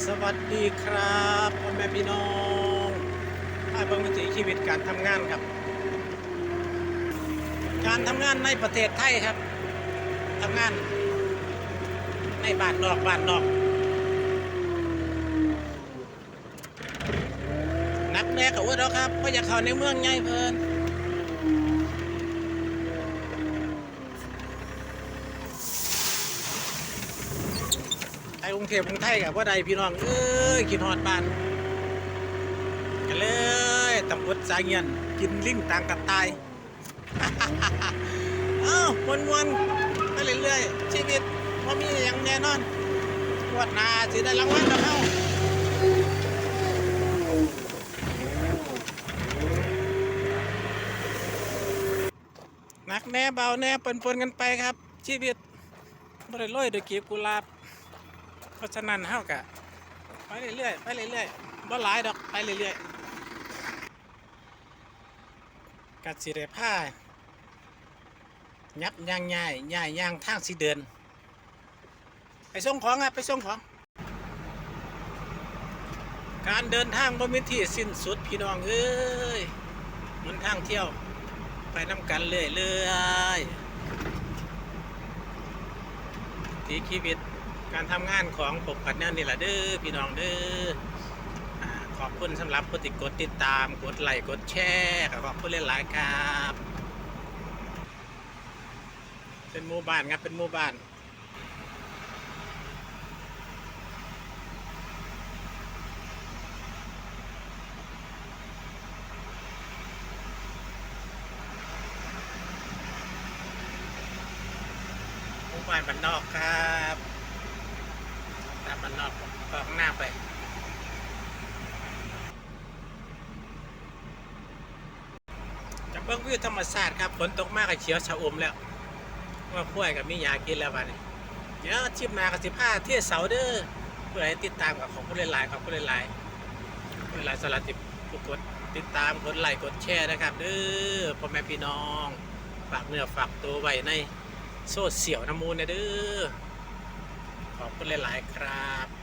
สวัสดีครับพ่อแม่พี่น้องภาพเบิ่งวิถีชีวิตการทำงานครับ การทำงานในประเทศไทยครับทำงานในบ้านนอกบ้านนอกนักแน่กับอ้วนแล้วครับเพราะอยากเข้าในเมืองใหญ่เพลิน กรุงเทพกรุงไทยกับว่าใดพี่น้องเอ้ยกินฮอดบ้านกันเลยตำบลสายเงียนกินลิงต่างกับตายเอ้าวนวนๆไปเรื่อยๆชีวิตพอมีอย่างแน่นอนงวดหน้าสิได้รางวัลกับเขาหนักแน่เบาแน่ปนๆกันไปครับ ชีวิตบ่ได้โรยด้วยกีบกุหลาบ ราะฉะนั้นเฮากะไปเรื่อยๆไปเรื่อยๆบ่หลายดอกไปเรื่อยๆกัดสิได้ผ้ายับย่างง่ายง่ายย่างทางสิเดิน ไปส่งของอะไปส่งของ การเดินทางบ่มีที่สิ้นสุดพี่น้องเอ้ยมันทางเที่ยว ไปน้ำกันเรื่อยๆที่ชีวิต การทำงานของผมกันเนี่ยนี่แหละเด้อพี่น้องเด้อขอบคุณสำหรับผู้ติดกดติดตามกดไลค์กดแชร์ขอบคุณหลายๆครับเป็นหมู่บ้านครับเป็นหมู่บ้านหมู่บ้านบ้านนอกครับานนอกหน้าไปจากเบื้องวิวธรรมศาสตร์ครับฝนตกมากกับเขียวชะอมแล้ว ว่าพ้วยกับมียากินแล้วบันี้เดี๋ยวชิมนากับสิผ้าเที่ยเสาเด้อเพื่อให้ติดตามกับของผู้เล่นหลายของผู้เล่นหลายผู้เล่นลายสลัดติดกดติดตามกดไลค์กดแชร์นะครับเด้อพ่อแม่พี่น้อง ฝากเนื้อฝากตัวไว้ในโซเชียลน้ำมูลนะเด้อขอบคุณหลาย ๆ ครับ